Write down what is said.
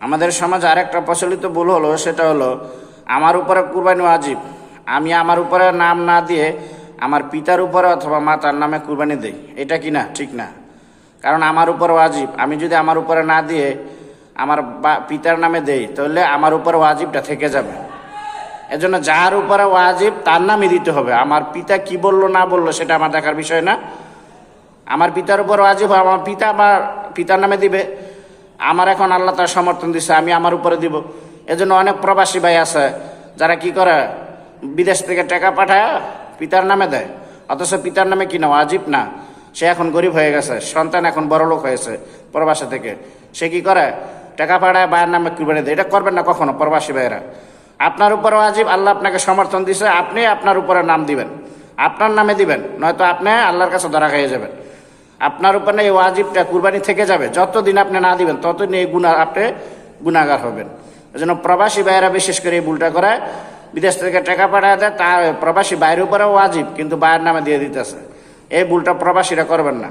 আমাদের সমাজে আরেকটা প্রচলিত ভুল হলো, সেটা হলো আমার উপরে কুরবানি ওয়াজিব। আমি আমার উপরে নাম না দিয়ে আমার পিতার উপরে অথবা মাতার নামে কুরবানি দেই। এটা কি না? ঠিক না। কারণ আমার উপর ওয়াজিব। আমি যদি আমার উপরে না দিয়ে আমার পিতার নামে দেই, তাহলে আমার উপর ওয়াজিবটা থেকে যাবে। এজন্য যার উপরে ওয়াজিব, তার নামই দিতে হবে। আমার পিতা কি বলল, না বলল, সেটা আমার দেখার বিষয় না। আমার পিতার উপর ওয়াজিব, আমার পিতা আমার পিতার নামে দিবে। আমার এখন আল্লাহ তার সমর্থন দিছে, আমি আমার উপরে দিব। এজন্য অনেক প্রবাসী ভাই আছে, যারা কি করে, বিদেশ থেকে টাকা পাঠায় পিতার নামে দেয়। অথচ পিতার নামে কি না, ওয়াজিব না। সে এখন গরিব হয়ে গেছে, সন্তান এখন বড় লোক হয়েছে প্রবাসী থেকে। সে কি করে, টাকা পাঠায় বায়ের নামে কুরবানি দেয়। এটা করবেন না কখনো প্রবাসী ভাইয়েরা। আপনার উপর ওয়াজিব, আল্লাহ আপনাকে সমর্থন দিছে, আপনি আপনার উপরে নাম দিবেন। আপনার নামে দিবেন, নয়তো আপনি আল্লাহর কাছে ধরা খেয়ে যাবেন। আপনার উপরে এই ওয়াজিবটা কুরবানি থেকে যাবে। যতদিন আপনি না দিবেন, ততদিন এই গুণা আপনি গুণাগার হবেন। এজন্য প্রবাসী বাইরা বিশেষ করে এই ভুলটা করে, বিদেশ থেকে টাকা পাঠায় দেয়, তার প্রবাসী বাইরের উপরে ওয়াজিব, কিন্তু বাইরের নামে দিয়ে দিতেছে। এই ভুলটা প্রবাসীরা করবেন না।